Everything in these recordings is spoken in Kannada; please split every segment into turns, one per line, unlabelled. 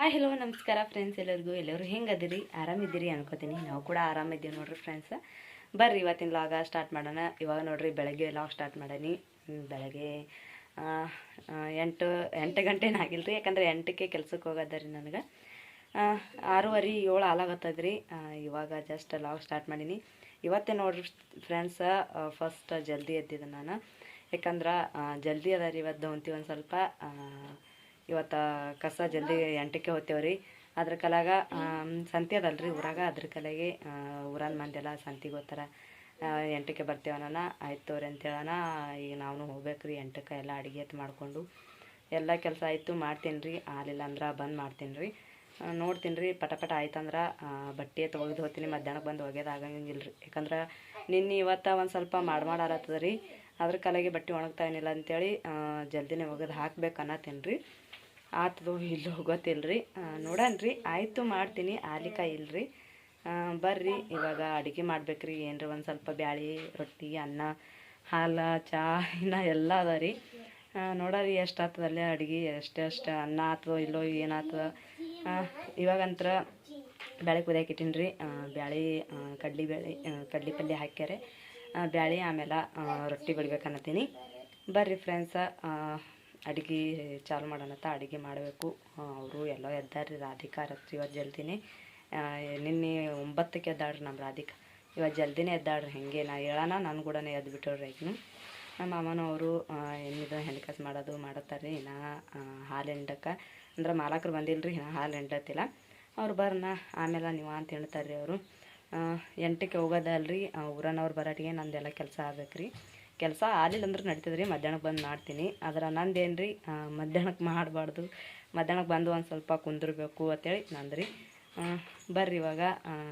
ಹಾಯ್ ಹಲೋ ನಮಸ್ಕಾರ ಫ್ರೆಂಡ್ಸ್ ಎಲ್ಲರಿಗೂ. ಎಲ್ಲರೂ ಹೆಂಗದಿರಿ? ಆರಾಮಿದ್ದೀರಿ ಅನ್ಕೋತೀನಿ. ನಾವು ಕೂಡ ಆರಾಮಿದ್ದೀವಿ ನೋಡ್ರಿ ಫ್ರೆಂಡ್ಸ್ ಬರ್ರಿ, ಇವತ್ತಿನ ಲಾಗ ಸ್ಟಾರ್ಟ್ ಮಾಡೋಣ. ಇವಾಗ ನೋಡ್ರಿ, ಬೆಳಗ್ಗೆ ಲಾಗ್ ಸ್ಟಾರ್ಟ್ ಮಾಡೀನಿ. ಬೆಳಗ್ಗೆ ಎಂಟು ಎಂಟು ಗಂಟೆನ ಆಗಿಲ್ಲ ರೀ ಯಾಕಂದ್ರೆ ಎಂಟಕ್ಕೆ ಕೆಲ್ಸಕ್ಕೆ ಹೋಗೋದ್ರಿ ನನಗೆ. ಆರೂವರೆ, ಏಳು ಹಾಲಾಗತ್ತದ್ರಿ. ಇವಾಗ ಜಸ್ಟ್ ಲಾಗ್ ಸ್ಟಾರ್ಟ್ ಮಾಡೀನಿ. ಇವತ್ತೇ ನೋಡ್ರಿ ಫ್ರೆಂಡ್ಸ ಫಸ್ಟ್ ಜಲ್ದಿ ಎದ್ದಿದ್ದೆ ನಾನು. ಯಾಕಂದ್ರೆ ಜಲ್ದಿ ಅದ ರೀ ಇವತ್ತು ಒಂದು ಸ್ವಲ್ಪ. ಇವತ್ತು ಕಸ ಜಲ್ದಿ ಎಂಟಕ್ಕೆ ಹೋಗ್ತೇವ್ರಿ. ಅದ್ರ ಕಲಾಗ ಸಂತೆ ಅದಲ್ಲ ರೀ ಊರಾಗ. ಅದ್ರ ಕಲೆಗೆ ಊರನ ಮಂದೆಲ್ಲ ಸಂತಿಗೆ ಹೋಗ್ತಾರ ಎಂಟಕ್ಕೆ ಬರ್ತೇವನ ಆಯ್ತು ತೋರಿ ಹೇಳೋಣ ಈಗ ನಾವು ಹೋಗ್ಬೇಕ್ರಿ, ಎಂಟಕ್ಕೆ ಎಲ್ಲ ಅಡುಗೆ ಎತ್ತು ಮಾಡಿಕೊಂಡು. ಎಲ್ಲ ಕೆಲಸ ಆಯಿತು ಮಾಡ್ತೀನಿ ರೀ ಆಲಿಲ್ಲ ಅಂದ್ರೆ ಬಂದ್ ಮಾಡ್ತೀನಿ ರೀ ನೋಡ್ತೀನಿ ರೀ ಪಟಪಟ ಪಟ ಆಯ್ತಂದ್ರೆ ಬಟ್ಟೆ ಒಗ್ದು ಹೋಗ್ತೀನಿ ಮಧ್ಯಾಹ್ನಕ್ಕೆ ಬಂದು ಒಗೆದು ಆಗಂಗಿಲ್ಲ ರೀ ಯಾಕಂದ್ರೆ ನಿನ್ನೆ ಇವತ್ತು ಒಂದು ಸ್ವಲ್ಪ ಮಾಡಿ ಮಾಡಾರತ್ತದ ರೀ ಅದ್ರ ಕಲೆಗೆ ಬಟ್ಟೆ ಒಣಗ್ತಾ ಏನಿಲ್ಲ ಅಂತೇಳಿ ಜಲ್ದಿನೇ ಒಗೆದು ಹಾಕ್ಬೇಕು ಅನ್ನತ್ತೀನಿ ರೀ ಆತದು ಇಲ್ಲೋ ಗೊತ್ತಿಲ್ಲರಿ ರೀ ನೋಡಣ ರೀ ಆಯಿತು ಮಾಡ್ತೀನಿ, ಆಲಿಕಾಯಿ ಇಲ್ಲರಿ ಬರ್ರಿ, ಇವಾಗ ಅಡುಗೆ ಮಾಡ್ಬೇಕ್ರಿ. ಏನ್ರಿ ಒಂದು ಸ್ವಲ್ಪ ಬ್ಯಾಳಿ, ರೊಟ್ಟಿ, ಅನ್ನ, ಹಾಲು, ಚಾ, ಇನ್ನ ಎಲ್ಲ ಅದ ರೀ. ನೋಡರಿ ಎಷ್ಟು ಆಗ್ತದಲ್ಲೇ ಅಡುಗೆ ಎಷ್ಟೆಷ್ಟು ಅನ್ನ ಆತದೋ ಇಲ್ಲೋ ಏನಾಗ್ತದ ಇವಾಗಂತ್ರ ಬ್ಯಾಳೆ ಕುದಿಯಕ್ಕೆ ರೀ ಬ್ಯಾಳೆ ಕಡ್ಲಿ ಬ್ಯಾಳಿ ಕಡ್ಲಿ ಪಲ್ಯ ಹಾಕ್ಯಾರೆ. ಬ್ಯಾಳಿ, ಆಮೇಲೆ ರೊಟ್ಟಿ ಬಡಿಬೇಕನ್ನತ್ತೀನಿ. ಬರ್ರಿ ಫ್ರೆಂಡ್ಸ ಅಡುಗೆ ಚಾಲು ಮಾಡೋಣತ್ತ ಅಡುಗೆ ಮಾಡಬೇಕು. ಅವರು ಎಲ್ಲೋ ಎದ್ದಾರ್ರಿ ರಾಧಿಕಾ ರಾತ್ರಿ ಇವತ್ತು ಜಲ್ದಿನೆ. ನಿನ್ನೆ ಒಂಬತ್ತಕ್ಕೆ ಎದ್ದಾಳ್ರಿ ನಮ್ಮ ರಾಧಿಕಾ. ಇವತ್ತು ಜಲ್ದಿನೇ ಎದ್ದಾಳ್ರಿ, ಹೆಂಗೆ? ನಾ ಹೇಳೋಣ ನನ್ನ ಕೂಡನೇ ಎದ್ದು ಬಿಟ್ಟವ್ರಿ ಆಕಿನು ನಮ್ಮ ಮಾಮನ ಅವರು ಏನಿದು ಹೆಣ್ಕಾಸು ಮಾಡೋದು ಮಾಡತ್ತಾರೆ ಇನ್ನು ಹಾಲು ಎಂಡಕ್ಕೆ. ಅಂದ್ರೆ ಮಾಲಕರು ಬಂದಿಲ್ಲ ರೀ ಇನ್ನು ಹಾಲು ಎಂಡತ್ತಿಲ್ಲ. ಅವ್ರು ಬರ್ನ, ಆಮೇಲೆ ನೀವು ಅಂತ ಹೇಳ್ತಾರೆ ರೀ ಅವರು ಎಂಟಕ್ಕೆ ಹೋಗೋದಲ್ರಿ ಊರನವ್ರು ಬರೋಟಿಗೆ ನಂದೆಲ್ಲ ಕೆಲಸ ಆಗ್ಬೇಕು ಕೆಲಸ ಆಗಲಿಲ್ಲ ಅಂದ್ರೆ ನಡೀತದೆ ರೀ ಮಧ್ಯಾಹ್ನಕ್ಕೆ ಬಂದು ಮಾಡ್ತೀನಿ. ಆದ್ರೆ ನಂದೇನು ರೀ ಮಧ್ಯಾಹ್ನಕ್ಕೆ ಮಾಡಬಾರ್ದು. ಮಧ್ಯಾಹ್ನಕ್ಕೆ ಬಂದು ಒಂದು ಸ್ವಲ್ಪ ಕುಂದಿರಬೇಕು ಅಂತೇಳಿ ನಂದು ರೀ ಬರ್ರಿ ಇವಾಗ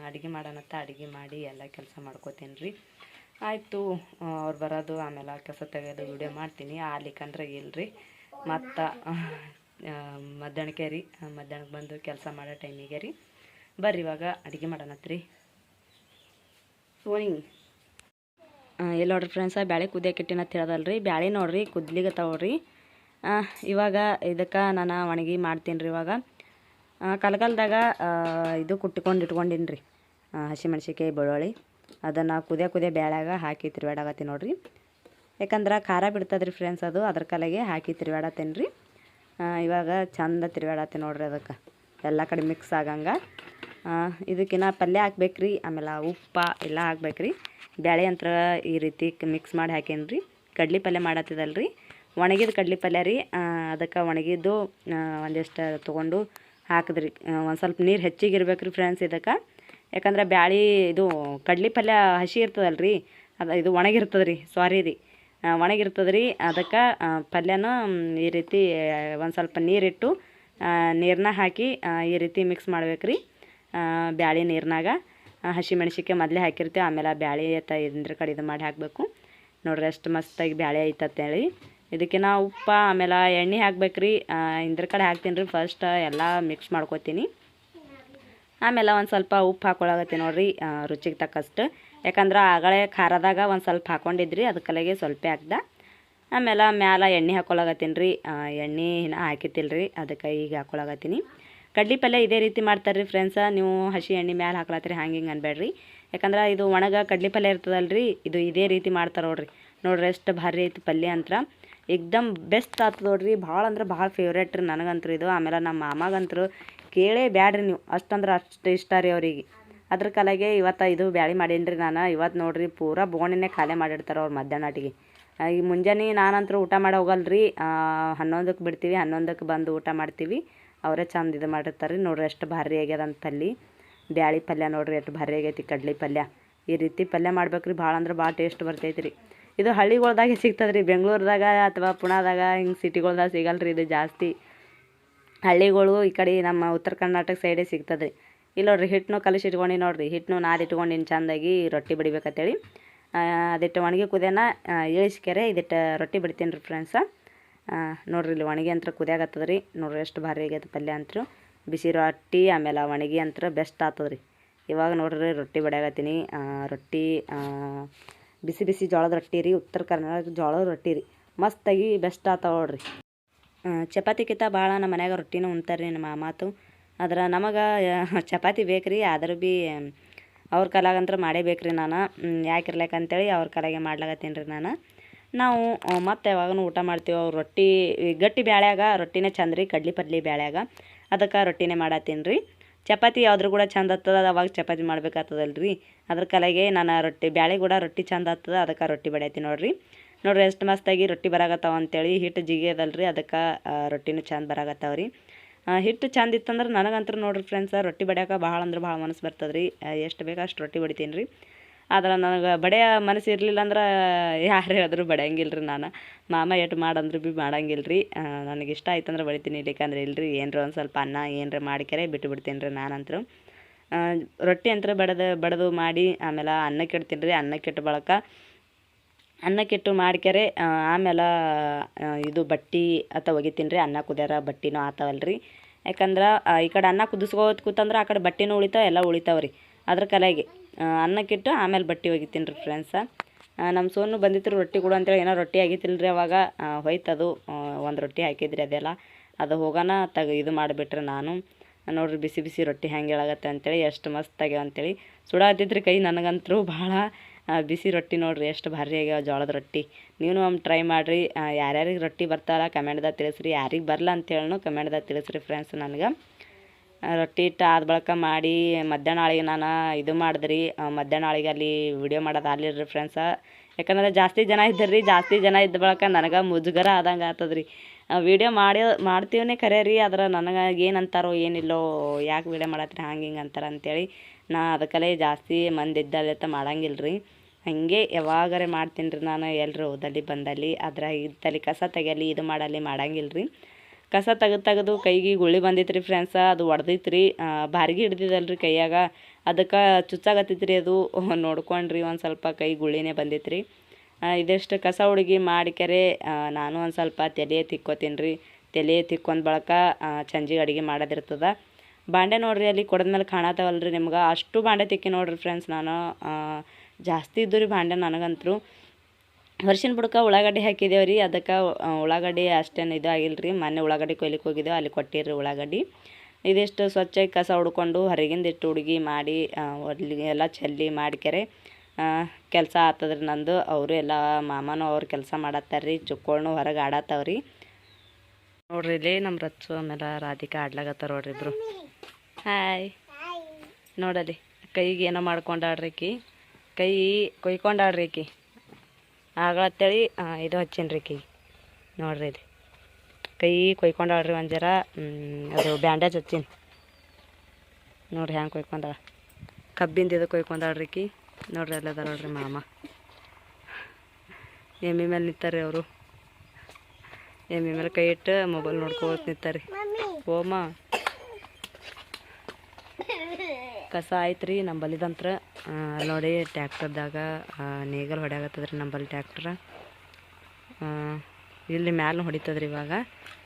ಅಡುಗೆ ಮಾಡೋಣತ್ತ ಅಡುಗೆ ಮಾಡಿ ಎಲ್ಲ ಕೆಲಸ ಮಾಡ್ಕೋತೀನಿ ರೀ ಆಯಿತು ಅವ್ರು ಬರೋದು, ಆಮೇಲೆ ಕೆಲಸ ತೆಗೆಯೋದು ವಿಡಿಯೋ ಮಾಡ್ತೀನಿ. ಆಗ್ಲಿಕ್ಕಂದ್ರೆ ಇಲ್ರಿ. ಮತ್ತು ಮಧ್ಯಾಹ್ನಕ್ಕೆ ರೀ ಮಧ್ಯಾಹ್ನಕ್ಕೆ ಬಂದು ಕೆಲಸ ಮಾಡೋ ಟೈಮಿಗೆ ರೀ. ಬರ್ರಿ ಇವಾಗ, ಅಡುಗೆ ಮಾಡೋಣತ್ರಿ. ಸೋನಿ. ಎಲ್ಲಿ ನೋಡ್ರಿ ಫ್ರೆಂಡ್ಸ ಬ್ಯಾಳೆ ಕುದಿಯಕ್ಕೆ ಇಟ್ಟಿನ ಅಂತ ಹೇಳ್ದಲ್ರಿ. ಬ್ಯಾಳೆ ನೋಡ್ರಿ, ಕುದ್ಲಿಗೆ ತಗೊಳ್ರಿ ಇವಾಗ ಇದಕ್ಕೆ ನಾನು ಒಣಗಿ ಮಾಡ್ತೀನಿ ರೀ ಇವಾಗ ಕಲ್ಗಲ್ದಾಗ ಇದು ಕುಟ್ಕೊಂಡು ಇಟ್ಕೊಂಡಿನಿ ರೀ ಹಸಿಮೆಣ್ಸಿಕಾಯಿ ಬೆಳ್ಳುಳ್ಳಿ. ಅದನ್ನು ಕುದಿಯ ಕುದಿಯ ಬ್ಯಾಳ್ಯಾಗ ಹಾಕಿ ತಿರ್ವಾಡಾಗತ್ತೀನಿ ನೋಡ್ರಿ. ಯಾಕಂದ್ರೆ ಖಾರ ಬಿಡ್ತದ್ರಿ ಫ್ರೆಂಡ್ಸ್ ಅದು, ಅದ್ರ ಕಲೆಗೆ ಹಾಕಿ ತಿರ್ವಾಡತ್ತೀನಿ ರೀ ಇವಾಗ ಚಂದ ತಿರ್ವಾಡತ್ತೀನಿ ನೋಡ್ರಿ ಅದಕ್ಕೆ. ಎಲ್ಲ ಕಡೆ ಮಿಕ್ಸ್ ಆಗಂಗೆ. ಇದಕ್ಕಿನ್ನ ಪಲ್ಯ ಹಾಕ್ಬೇಕ್ರಿ, ಆಮೇಲೆ ಉಪ್ಪ ಎಲ್ಲ ಹಾಕ್ಬೇಕ್ರಿ. ಬ್ಯಾಳೆ ಅಂತ್ರ ಈ ರೀತಿ ಮಿಕ್ಸ್ ಮಾಡಿ ಹಾಕೇನಿ ರೀ. ಕಡ್ಲಿ ಪಲ್ಯ ಮಾಡತ್ತಿದಲ್ರಿ ಒಣಗಿದ ಕಡ್ಲಿ ಪಲ್ಯ ರೀ. ಅದಕ್ಕೆ ಒಣಗಿದ್ದು ಒಂದಿಷ್ಟು ತೊಗೊಂಡು ಹಾಕಿದ್ರಿ. ಒಂದು ಸ್ವಲ್ಪ ನೀರು ಹೆಚ್ಚಿಗೆ ಇರ್ಬೇಕು ರೀ ಫ್ರೆಂಡ್ಸ್ ಇದಕ್ಕೆ. ಯಾಕಂದ್ರೆ ಬ್ಯಾಳಿ ಇದು ಕಡ್ಲಿ ಪಲ್ಯ ಹಸಿ ಇರ್ತದಲ್ಲ ರೀ. ಅದು ಇದು ಒಣಗಿರ್ತದೆ ರೀ. ಸಾರಿ ರೀ ಒಣಗಿರ್ತದೆ ರೀ. ಅದಕ್ಕೆ ಪಲ್ಯನ ಈ ರೀತಿ, ಒಂದು ಸ್ವಲ್ಪ ನೀರಿಟ್ಟು ನೀರನ್ನ ಹಾಕಿ ಈ ರೀತಿ ಮಿಕ್ಸ್ ಮಾಡ್ಬೇಕು ರೀ. ಬ್ಯಾಳಿ ನೀರಿನಾಗ. ಹಸಿ ಮೆಣ್ಸಿಕಾಯಿ ಮೊದಲೇ ಹಾಕಿರ್ತೀವಿ, ಆಮೇಲೆ ಆ ಬ್ಯಾಳಿ ತ ಇದ್ರ ಕಡೆ ಇದು ಮಾಡಿ ಹಾಕಬೇಕು. ನೋಡ್ರಿ ಅಷ್ಟು ಮಸ್ತಾಗಿ ಬ್ಯಾಳೆ ಐತಂತೇಳಿ ಇದಕ್ಕೆ ನಾವು ಉಪ್ಪ, ಆಮೇಲೆ ಎಣ್ಣೆ ಹಾಕ್ಬೇಕು ರೀ ಇಂದ್ರ ಕಡೆ ಹಾಕ್ತೀನಿ ರೀ ಫಸ್ಟ್ ಎಲ್ಲ ಮಿಕ್ಸ್ ಮಾಡ್ಕೊತೀನಿ. ಆಮೇಲೆ ಒಂದು ಸ್ವಲ್ಪ ಉಪ್ಪು ಹಾಕೊಳಗತ್ತೀನಿ ನೋಡ್ರಿ ರುಚಿಗೆ ತಕ್ಕಷ್ಟು. ಯಾಕಂದ್ರೆ ಆಗಳೇ ಖಾರದಾಗ ಒಂದು ಸ್ವಲ್ಪ ಹಾಕೊಂಡಿದ್ರಿ ಅದಕ್ಕಲೆಗೆ ಸ್ವಲ್ಪ ಹಾಕ್ದ ಆಮೇಲೆ ಮ್ಯಾಲ ಎಣ್ಣೆ ಹಾಕೊಳಗತ್ತೀನಿ ರೀ ಎಣ್ಣೆ ಇನ್ನ ಹಾಕಿತ್ತಿಲ್ಲ ರೀ ಅದಕ್ಕೆ ಈಗ ಹಾಕೊಳಗತ್ತೀನಿ. ಕಡ್ಲಿ ಪಲ್ಯ ಇದೇ ರೀತಿ ಮಾಡ್ತಾರೆ ರೀ ಫ್ರೆಂಡ್ಸ ನೀವು ಹಸಿ ಎಣ್ಣೆ ಮ್ಯಾಲೆ ಹಾಕ್ಲತ್ತೀರಿ ಹಂಗೆ ಹಿಂಗೆ ಅನ್ಬೇಡ್ರಿ. ಯಾಕಂದ್ರೆ ಇದು ಒಣಗ ಕಡ್ಲಿ ಪಲ್ಯ ಇರ್ತದಲ್ರಿ, ಇದು ಇದೇ ರೀತಿ ಮಾಡ್ತಾರೆ ನೋಡ್ರಿ. ನೋಡ್ರಿ ಎಷ್ಟು ಭಾರಿ ಐತಿ ಪಲ್ಯ ಅಂತ ಏಕ್ದಮ್ ಬೆಸ್ಟ್ ಆಗ್ತದೆ ನೋಡ್ರಿ, ಭಾಳ ಅಂದ್ರೆ ಭಾಳ ಫೇವ್ರೇಟ್ ರೀ ನನಗಂತೂ ಇದು. ಆಮೇಲೆ ನಮ್ಮ ಮಾಮಗಂತೂ ಕೇಳೇ ಬ್ಯಾಡ್ರಿ ನೀವು. ಅಷ್ಟಂದ್ರೆ ಅಷ್ಟು ಇಷ್ಟ ರೀ ಅವ್ರಿಗೆ. ಅದ್ರ ಕಲೆಗೆ ಇವತ್ತು ಇದು ಬ್ಯಾಳಿ ಮಾಡೀನಿ ರೀ ನಾನು. ಇವತ್ತು ನೋಡ್ರಿ ಪೂರಾ ಬೋಣಿನೇ ಖಾಲಿ ಮಾಡಿರ್ತಾರೆ ಅವ್ರು ಮಧ್ಯಾಹ್ನಟಿಗೆ ಈ ಮುಂಜಾನೆ ನಾನಂತರೂ ಊಟ ಮಾಡಿ ಹೋಗಲ್ರಿ. ಹನ್ನೊಂದಕ್ಕೆ ಬಿಡ್ತೀವಿ ಹನ್ನೊಂದಕ್ಕೆ ಬಂದು ಊಟ ಮಾಡ್ತೀವಿ. ಅವರೇ ಚಂದ ಇದು ಮಾಡಿರ್ತಾರೆ ರೀ. ನೋಡ್ರಿ ಎಷ್ಟು ಭಾರಿ ಆಗ್ಯದ ಅಂತ ಪಲ್ಯ ಬ್ಯಾಳಿ ಪಲ್ಯ ನೋಡ್ರಿ ಎಷ್ಟು ಭಾರಿ ಆಗೈತಿ ಕಡ್ಲೆ ಪಲ್ಯ. ಈ ರೀತಿ ಪಲ್ಯ ಮಾಡ್ಬೇಕ್ರಿ. ಭಾಳ ಅಂದ್ರೆ ಭಾಳ ಟೇಸ್ಟ್ ಬರ್ತೈತೆ ರೀ. ಇದು ಹಳ್ಳಿಗಳ್ದಾಗೆ ಸಿಗ್ತದೆ ರೀ. ಬೆಂಗಳೂರದಾಗ ಅಥವಾ ಪುಣಾದಾಗ ಹಿಂಗೆ ಸಿಟಿಗಳ್ದಾಗ ಸಿಗಲ್ಲ ರೀ ಇದು ಜಾಸ್ತಿ. ಹಳ್ಳಿಗಳು ಈ ಕಡೆ ನಮ್ಮ ಉತ್ತರ ಕರ್ನಾಟಕ ಸೈಡೇ ಸಿಗ್ತದೆ. ಇಲ್ಲಿ ನೋಡ್ರಿ ಹಿಟ್ಟನ್ನು ಕಲಿಸಿ ಇಟ್ಕೊಂಡು ನೋಡ್ರಿ. ಹಿಟ್ಟನ್ನು ನಾದಿ ಇಟ್ಕೊಂಡಿನಿ ಚಂದಾಗಿ ರೊಟ್ಟಿ ಬಡಿಬೇಕಂತೇಳಿ. ಅದಿಟ್ಟು ಒಣಗಿ ಕುದಿಯನ ಇಳಿಸ್ಕೆರೆ ಇದಿಟ್ಟು ರೊಟ್ಟಿ ಬಡಿತೀನಿ ರೀ ಫ್ರೆಂಡ್ಸ ನೋಡ್ರಿ ಇಲ್ಲಿ ಒಣಗಿ ಅಂತ ಕುದಿಯಾಗತ್ತದ ರೀ ನೋಡ್ರಿ ಎಷ್ಟು ಭಾರಿ ಆಗ್ಯದ ಪಲ್ಯ ಅಂತೂ ಬಿಸಿ ರೊಟ್ಟಿ, ಆಮೇಲೆ ಒಣಗಿ ಅಂತ ಬೆಸ್ಟ್ ಆತದ್ರಿ. ರೀ ಇವಾಗ ನೋಡ್ರಿ ರೊಟ್ಟಿ ಬಡಿಯಾಗತ್ತೀನಿ ರೊಟ್ಟಿ ಬಿಸಿ ಬಿಸಿ ಜೋಳದ ರೊಟ್ಟಿ ರೀ, ಉತ್ತರ ಕರ್ನಾಟಕ ಜೋಳದ ರೊಟ್ಟಿ ರೀ. ಮಸ್ತಾಗಿ ಬೆಸ್ಟ್ ಆಗ್ತಾವ ನೋಡ್ರಿ. ಚಪಾತಿ ಚಪಾತಿಕ್ಕಿಂತ ಭಾಳ ನಮ್ಮ ಮನ್ಯಾಗ ರೊಟ್ಟಿನೂ ಉಣ್ತಾರೆ ರೀ ನಮ್ಮ ಮಾತು. ಆದ್ರೆ ನಮಗೆ ಚಪಾತಿ ಬೇಕು ರೀ ಆದ್ರೆ ಭೀ ಅವ್ರ ಕಾಲಾಗಂತ್ರ ಮಾಡೇ ಬೇಕ್ರಿ ನಾನು. ಯಾಕೆ ಇರ್ಲಕ್ಕ ಅಂತೇಳಿ ಅವ್ರ ಕಾಲಾಗೆ ಮಾಡ್ಲಾಗತ್ತೀನಿ ರೀ ನಾನು. ನಾವು ಮತ್ತು ಯಾವಾಗನೂ ಊಟ ಮಾಡ್ತೀವಿ ಅವ್ರು ರೊಟ್ಟಿ ಗಟ್ಟಿ ಬ್ಯಾಳ್ಯಾಗ ರೊಟ್ಟಿನೇ ಚಂದ ರೀ ಕಡ್ಲಿ ಪಡ್ಲಿ ಬ್ಯಾಳ್ಯಾಗ. ಅದಕ್ಕೆ ರೊಟ್ಟಿನೇ ಮಾಡತ್ತೀನಿ ರೀ. ಚಪಾತಿ ಯಾವ್ದ್ರ ಕೂಡ ಚಂದ ಆಗ್ತದ, ಅವಾಗ ಚಪಾತಿ ಮಾಡ್ಬೇಕಾಗ್ತದಲ್ಲ ರೀ ಅದ್ರ ಕಲೆಗೆ ನಾನು ರೊಟ್ಟಿ, ಬ್ಯಾಳೆ ಕೂಡ ರೊಟ್ಟಿ ಚಂದ ಆಗ್ತದ, ಅದಕ್ಕೆ ರೊಟ್ಟಿ ಬಡಿಯತ್ತೀನಿ ನೋಡಿರಿ. ನೋಡಿರಿ, ಎಷ್ಟು ಮಸ್ತಾಗಿ ರೊಟ್ಟಿ ಬರಾಗತ್ತಾವ ಅಂತೇಳಿ ಹಿಟ್ಟು ಜಿಗಿ ರೀ ಅದಕ್ಕೆ ರೊಟ್ಟಿನೂ ಚಂದ ಬರಾಗತ್ತಾವ ರೀ. ಹಿಟ್ಟು ಚಂದ ಇತ್ತಂದ್ರೆ ನನಗಂತೂ ನೋಡ್ರಿ ಫ್ರೆಂಡ್ಸ ರೊಟ್ಟಿ ಬಡಿಯಾಕ ಭಾಳ ಅಂದ್ರೆ ಭಾಳ ಮನಸ್ಸು ಬರ್ತದೆ ರೀ ಎಷ್ಟು ಬೇಕು ಅಷ್ಟು ರೊಟ್ಟಿ ಬಡಿತೀನಿ ರೀ. ಆದ್ರೆ ನನಗೆ ಬಡಿಯ ಮನಸ್ಸು ಇರಲಿಲ್ಲ ಅಂದ್ರೆ ಯಾರು ಹೇಳಿದ್ರು ಬಡಿಯಂಗಿಲ್ಲ ರೀ ನಾನು. ಮಾಮ ಎಷ್ಟು ಮಾಡಂದ್ರೆ ಭೀ ಮಾಡಂಗಿಲ್ಲ ರೀ ನನಗೆ ಇಷ್ಟ ಆಯ್ತಂದ್ರೆ ಬಡಿತೀನಿ ಇಲ್ಲಿಕಂದ್ರೆ ಇಲ್ರಿ. ಏನರ ಒಂದು ಸ್ವಲ್ಪ ಅನ್ನ ಏನರ ಮಾಡಿಕೆರೆ ಬಿಟ್ಟು ಬಿಡ್ತೀನಿ ರೀ ನಾನಂತರ ರೊಟ್ಟಿ ಅಂತ ಬಡದು ಬಡದು ಮಾಡಿ ಆಮೇಲೆ ಅನ್ನಕ್ಕೆ ಇಡ್ತೀನಿ ರೀ ಅನ್ನಕ್ಕೆ ಇಟ್ಟು ಬಳಕ ಅನ್ನಕ್ಕಿಟ್ಟು ಮಾಡ್ಕ್ಯಾರೆ ಆಮೇಲೆ ಇದು ಬಟ್ಟಿ ಅಥವಾ ಒಗಿತೀನಿ ರೀ ಅನ್ನ ಕುದಿಯಾರ ಬಟ್ಟಿನೂ ಆತವಲ್ಲ ರೀ ಯಾಕಂದ್ರೆ ಈ ಕಡೆ ಅನ್ನ ಕುದಿಸ್ಕೋತ ಕೂತಂದ್ರೆ ಆ ಕಡೆ ಬಟ್ಟೆನೂ ಉಳಿತಾವೆ, ಎಲ್ಲ ಉಳಿತಾವೆ ರೀ ಅದ್ರ ಕಲೆಗೆ ಅನ್ನಕ್ಕಿಟ್ಟು ಆಮೇಲೆ ಬಟ್ಟೆ ಒಗಿತೀನಿ ರೀ ಫ್ರೆಂಡ್ಸ ನಮ್ಮ ಸೋನು ಬಂದಿತ್ತು ರೊಟ್ಟಿ ಕೊಡು ಅಂತೇಳಿ ಏನೋ ರೊಟ್ಟಿ ಆಗಿತ್ತಿಲ್ಲ ರೀ ಅವಾಗ. ಹೋಯ್ತು ಹೋಯ್ತದು. ಒಂದು ರೊಟ್ಟಿ ಹಾಕಿದ್ರಿ ಅದೆಲ್ಲ. ಅದು ಹೋಗೋಣ ತಗ ಇದು ಮಾಡಿಬಿಟ್ರೆ ನಾನು. ನೋಡ್ರಿ ಬಿಸಿ ಬಿಸಿ ರೊಟ್ಟಿ ಹೆಂಗೆ ಹೇಳಾಗತ್ತೆ ಅಂತೇಳಿ ಎಷ್ಟು ಮಸ್ತ್ ಆಗ್ಯಾವ ಅಂತೇಳಿ ಸುಡಾತಿದ್ರಿ ಕೈ ನನಗಂತರೂ ಭಾಳ. ಬಿಸಿ ರೊಟ್ಟಿ ನೋಡ್ರಿ ಎಷ್ಟು ಭಾರಿ ಆಗ್ಯಾವ ಜೋಳದ ರೊಟ್ಟಿ. ನೀವು ಒಮ್ಮೆ ಟ್ರೈ ಮಾಡಿರಿ. ಯಾರ್ಯಾರಿಗೆ ರೊಟ್ಟಿ ಬರ್ತಾರ ಕಮೆಂಟ್ದಾಗ ತಿಳಿಸ್ರಿ. ಯಾರಿಗೆ ಬರಲ್ಲ ಅಂತೇಳಿ ಕಮೆಂಟ್ದಾಗ ತಿಳಿಸ್ರಿ ಫ್ರೆಂಡ್ಸ್ ನನಗೆ. ರೊಟ್ಟಿ ಇಟ್ಟು ಆದ ಬಳಿಕ ಮಾಡಿ ಮಧ್ಯಾಹ್ನ ಆಳಿಗೆ ನಾನು ಇದು ಮಾಡಿದ್ರಿ. ಮಧ್ಯಾಹ್ನ ಆಳಿಗೆ ಅಲ್ಲಿ ವಿಡಿಯೋ ಮಾಡೋದು ಆಗ್ಲಿಲ್ಲ ಫ್ರೆಂಡ್ಸ ಯಾಕಂದ್ರೆ ಜಾಸ್ತಿ ಜನ ಇದ್ದರು ರೀ ಜಾಸ್ತಿ ಜನ ಇದ್ದ ಬಳಿಕ ನನಗೆ ಮುಜುಗರ ಆದಂಗೆ ಆಗ್ತದ್ರಿ. ವಿಡಿಯೋ ಮಾಡಿ, ಮಾಡ್ತೀವನೇ ಖರೆ ರೀ ಆದ್ರೆ ನನಗೆ ಏನು ಅಂತಾರೋ ಏನಿಲ್ಲೋ, ಯಾಕೆ ವಿಡಿಯೋ ಮಾಡತ್ರಿ, ಹಂಗೆ ಹಿಂಗೆ ಅಂತಾರೆ ಅಂತೇಳಿ ನಾ ಅದಕ್ಕಲ್ಲೇ ಜಾಸ್ತಿ ಮಂದಿ ಇದ್ದಲ್ಲತ್ತ ಮಾಡಂಗಿಲ್ಲ ರೀ ಹಾಗೆ ಯಾವಾಗಾರೆ ಮಾಡ್ತೀನಿ ರೀ ನಾನು ಎಲ್ಲರೂ ಹೋದಲ್ಲಿ ಬಂದಲ್ಲಿ, ಅದ್ರಾಗ ಇದ್ದಲ್ಲಿ ಕಸ ತೆಗಿಯಲಿ, ಇದು ಮಾಡಲಿ ಮಾಡಂಗಿಲ್ಲ ರೀ ಕಸ ತೆಗೆದು ತೆಗೆದು ಕೈಗೆ ಗುಳ್ಳಿ ಬಂದಿತ್ತು ರೀ ಫ್ರೆಂಡ್ಸ ಅದು ಒಡ್ದಿತ್ತು ರೀ ಬಾರಿಗೆ ಹಿಡ್ದಿದ್ದಲ್ಲ ರೀ ಕೈಯಾಗ. ಅದಕ್ಕೆ ಚುಚ್ಚಾಗತ್ತೈತಿ ರೀ ಅದು. ನೋಡ್ಕೊಂಡ್ರಿ ಒಂದು ಸ್ವಲ್ಪ ಕೈ ಗುಳ್ಳಿನೇ ಬಂದಿತ್ತು ರೀ ಇದಿಷ್ಟು ಕಸ ಹುಡುಗಿ ಮಾಡಿಕೆರೆ ನಾನು ಒಂದು ಸ್ವಲ್ಪ ತಲೆ ತಿಕ್ಕೋತೀನಿ ರೀ ತಲೆ ತಿಕ್ಕೊಂಡ್ ಬಳಕ ಚಂಜಿಗೆ ಅಡುಗೆ ಮಾಡೋದಿರ್ತದ. ಬಾಂಡೆ ನೋಡ್ರಿ ಅಲ್ಲಿ ಕೊಡದ್ಮೇಲೆ ಮೇಲೆ ರೀ ನಿಮ್ಗೆ. ಅಷ್ಟು ಬಾಂಡೆ ತಿಕ್ಕಿ ನೋಡ್ರಿ ಫ್ರೆಂಡ್ಸ್ ನಾನು ಜಾಸ್ತಿ ಇದ್ದು ರೀ ಬಾಂಡೆ ನನಗಂತರೂ. ವರ್ಷಿನ ಬುಡಕ ಉಳ್ಳಾಗಡ್ಡಿ ಹಾಕಿದೇವೆ ರೀ. ಅದಕ್ಕೆ ಉಳ್ಳಾಗಡ್ಡಿ ಅಷ್ಟೇನು ಇದು ಆಗಿಲ್ಲ ರೀ. ಮೊನ್ನೆ ಉಳ್ಳಾಗಡ್ಡಿ ಕೊಯ್ಲಿಕ್ಕೆ ಹೋಗಿದ್ದೇವೆ ಅಲ್ಲಿ ಕೊಟ್ಟಿರಿ ಉಳ್ಳಾಗಡ್ಡಿ. ಇದಿಷ್ಟು ಸ್ವಚ್ಛ ಕಸ ಹುಡ್ಕೊಂಡು ಹೊರಗಿಂದ ಇಟ್ಟು ಹುಡುಗಿ ಮಾಡಿ ಅಲ್ಲಿ ಎಲ್ಲ ಚೆಲ್ಲಿ ಮಾಡ್ಕೆರೆ ಕೆಲಸ ಆತದ್ರಿ ನಂದು. ಅವರು ಎಲ್ಲ ಮಾಮನೂ ಅವ್ರು ಕೆಲಸ ಮಾಡತ್ತಾರ ರೀ. ಚುಕ್ಕೋಳ್ನು ಹೊರಗೆ ಆಡತ್ತವ್ರಿ ನೋಡ್ರಿ ಇಲ್ಲಿ ನಮ್ಮ ರಚ್ಚು ಆಮೇಲೆ ರಾಧಿಕಾ ಆಡ್ಲಾಗತ್ತಾರ ನೋಡ್ರಿ ಇಬ್ರು. ಹಾಯ್. ನೋಡಲಿ ಕೈಗೆ ಏನೋ ಮಾಡ್ಕೊಂಡಾಡ್ರಿ ಆಕಿ. ಕೈ ಕೊಯ್ಕೊಂಡಾಡ್ರಿ ಆಕಿ. ಆಗಳತ್ತೇಳಿ ಇದು ಹಚ್ಚೀನಿ ರೀ ನೋಡ್ರಿ ಇದು. ಕೈ ಕೊಯ್ಕೊಂಡಾಳ್ರಿ ಒಂದು ಅದು ಬ್ಯಾಂಡೇಜ್ ಹಚ್ಚೀನಿ. ನೋಡ್ರಿ ಹೆಂಗೆ ಕೊಯ್ಕೊಂಡಾಳ. ಕಬ್ಬಿಂದ ಇದು ಕೊಯ್ಕೊಂಡಾಳ್ರಿ ಕಿ. ನೋಡ್ರಿ ಅಲ್ಲದ ನೋಡ್ರಿ ಮಾಮ. ಎಮ್ಮಿ ಮೇಲೆ ನಿಂತಾರ್ರಿ ಅವರು. ಎಮ್ಮಿ ಮೇಲೆ ಕೈ ಇಟ್ಟು ಮೊಬೈಲ್ ನೋಡ್ಕೋತ ನಿಂತಾರ್ರಿ. ಓಮ ಕಸ ಆಯ್ತು ರೀ ನಮ್ಮ ಅಲ್ಲಿ ನೋಡಿ, ಟ್ಯಾಕ್ಟರ್ದಾಗ ನೇಗಲ್ ಹೊಡ್ಯಾಗತ್ತದ್ರಿ ನಂಬಲ್ಲಿ ಟ್ಯಾಕ್ಟ್ರ. ಇಲ್ಲಿ ಮ್ಯಾಲ ಹೊಡಿತದ್ರಿ ಇವಾಗ,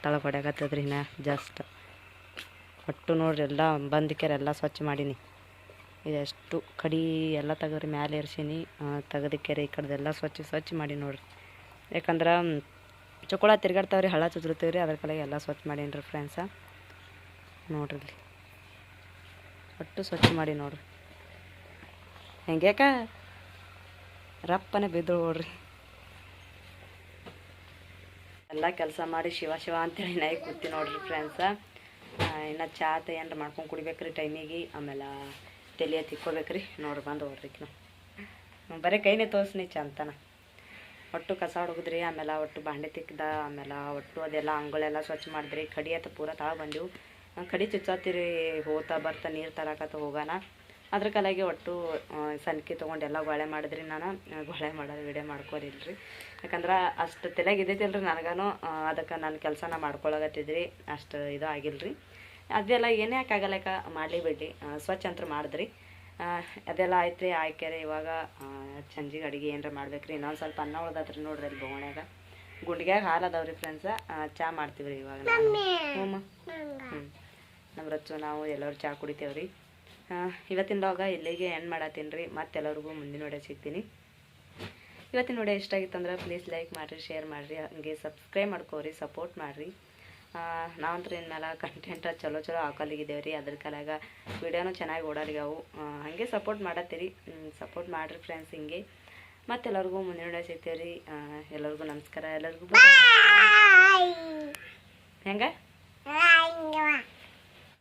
ತಳಗೆ ಹೊಡ್ಯಾಗತ್ತದ್ರಿ ಇನ್ನ ಜಸ್ಟ್. ಒಟ್ಟು ನೋಡ್ರಿ, ಎಲ್ಲ ಬಂದಿಕ್ಕೆರೆ ಎಲ್ಲ ಸ್ವಚ್ಛ ಮಾಡೀನಿ. ಇದೆಷ್ಟು ಕಡಿ ಎಲ್ಲ ತೆಗದ್ರಿ, ಮ್ಯಾಲೆ ಏರ್ಸೀನಿ ತೆಗೆದಿಕ್ಕೆರೆ ಈ ಕಡೆದೆಲ್ಲ ಸ್ವಚ್ಛ ಸ್ವಚ್ಛ ಮಾಡಿ ನೋಡ್ರಿ. ಯಾಕಂದ್ರೆ ಚೊಕೊಳ ತಿರ್ಗಾಡ್ತಾವ್ರಿ ಹಳ ಚುಚ್ಚಿರ್ತೀವಿ ರೀ ಅದ್ರ ಕಲೆಗೆ ಎಲ್ಲ ಸ್ವಚ್ಛ ಮಾಡೀನಿ ರೀ ಫ್ರೆಂಡ್ಸ ನೋಡ್ರಿ ಒಟ್ಟು ಸ್ವಚ್ಛ ಮಾಡಿ ನೋಡ್ರಿ. ಹೆಂಗ್ಯಾಕ ರಪ್ಪನೆ ಬಿದ್ದು ನೋಡ್ರಿ. ಎಲ್ಲ ಕೆಲಸ ಮಾಡಿ ಶಿವ ಶಿವ ಅಂತೇಳಿ ನಾಯಿ ಕೂತಿ ನೋಡ್ರಿ ಫ್ರೆಂಡ್ಸ ಇನ್ನು ಚಾ ಏನಾರ ಮಾಡ್ಕೊಂಡು ಕುಡಿಬೇಕ್ರಿ ಟೈಮಿಗೆ. ಆಮೇಲೆ ತಲೆ ತಿಕ್ಕೋಬೇಕ್ರಿ ನೋಡ್ರಿ ಬಂದು ನೋಡ್ರಿ ನಾವು ಬರೀ ಕೈನೇ ತೋರಿಸ್ನಿ ಚಂತನ ಒಟ್ಟು ಕಸ ಹುಡುಗಿದ್ರಿ, ಆಮೇಲೆ ಒಟ್ಟು ಬಾಂಡೆ ತಿಕ್ಕದ ಆಮೇಲೆ ಒಟ್ಟು ಅದೆಲ್ಲ ಅಂಗಳೆಲ್ಲ ಸ್ವಚ್ಛ ಮಾಡಿದ್ರಿ. ಕಡಿ ಆತ ಪೂರ ತಾಳ ಬಂದೆವು. ಕಡಿ ಚುಚ್ಚಾತಿರಿ, ಹೋತಾ ಬರ್ತಾ ನೀರು ತರಾಕತ್ತ ಹೋಗೋಣ ಅದ್ರ ಕಲಾಗೆ ಒಟ್ಟು ಸನ್ಕೆ ತೊಗೊಂಡು ಎಲ್ಲ ಗೊಳೆ ಮಾಡಿದ್ರಿ. ನಾನು ಗೊಳೆ ಮಾಡೋದು ವಿಡಿಯೋ ಮಾಡ್ಕೊರಿಲ್ರಿ. ಯಾಕಂದ್ರೆ ಅಷ್ಟು ತಲೆಗೆ ಇದ್ದೈತಿಲ್ರಿ ನನಗಾನು ಅದಕ್ಕೆ ನನ್ನ ಕೆಲಸನ ಮಾಡ್ಕೊಳಗತ್ತಿದ್ರಿ ಅಷ್ಟು ಇದು ಆಗಿಲ್ರಿ. ಅದೆಲ್ಲ ಏನೇ ಯಾಕೆ ಮಾಡಲಿ ಬಿಡ್ರಿ ಸ್ವಚ್ಛ ಅಂತ ಮಾಡಿದ್ರಿ. ಅದೆಲ್ಲ ಆಯ್ತು ರೀ ಆಯ್ಕೆರೆ ಇವಾಗ ಚಂಜಿಗೆ ಅಡುಗೆ ಏನಾರ ಮಾಡ್ಬೇಕ್ರಿ. ಇನ್ನೊಂದು ಸ್ವಲ್ಪ ಅನ್ನ ಉಳ್ದತ್ರಿ ನೋಡ್ರಿ ಅಲ್ಲಿ ಬೋಗಣ್ಯಾಗ ಗುಂಡಿಗ್ಯಾಗ ಹಾಲು ಅದಾವ್ರಿ ಫ್ರೆಂಡ್ಸ ಚಾ ಮಾಡ್ತೀವಿ ರೀ ಇವಾಗ. ಹ್ಞೂ ಹ್ಞೂ ನಮ್ಮ ರಚ್ಚು ನಾವು ಎಲ್ಲರೂ ಚಾ ಕುಡಿತೇವ್ರಿ. ಇವತ್ತಿನ ಲಾಗ ಇಲ್ಲಿಗೆ ಎಂಡ್ ಮಾಡತ್ತೀನಿ ರೀ. ಮತ್ತೆಲ್ಲರಿಗೂ ಮುಂದಿನ ವಿಡಿಯೋ ಸಿಗ್ತೀನಿ. ಇವತ್ತಿನ ಆಗಿತ್ತು ಇಷ್ಟಾಗಿತ್ತಂದ್ರೆ ಪ್ಲೀಸ್ ಲೈಕ್ ಮಾಡಿರಿ ಶೇರ್ ಮಾಡಿರಿ ಹಂಗೆ ಸಬ್ಸ್ಕ್ರೈಬ್ ಮಾಡ್ಕೋರಿ ಸಪೋರ್ಟ್ ಮಾಡಿರಿ. ನಾವಂತೂ ಇನ್ಮೇಲೆ ಕಂಟೆಂಟ್ ಚಲೋ ಚಲೋ ಹಾಕಲಿಗಿದ್ದೇವೆ ರೀ. ಅದ್ರ ಕಲಾಗ ವಿಡಿಯೋನೂ ಚೆನ್ನಾಗಿ ಓಡಾಲಿಗವು ಹಾಗೆ ಸಪೋರ್ಟ್ ಮಾಡತ್ತೀರಿ. ಸಪೋರ್ಟ್ ಮಾಡಿರಿ ಫ್ರೆಂಡ್ಸ್ ಹಿಂಗೆ. ಮತ್ತೆಲ್ಲರಿಗೂ ಮುಂದಿನ ಸಿಗ್ತೇವೆ ರೀ. ಎಲ್ಲರಿಗೂ ನಮಸ್ಕಾರ. ಎಲ್ಲರಿಗೂ ಹೆಂಗ?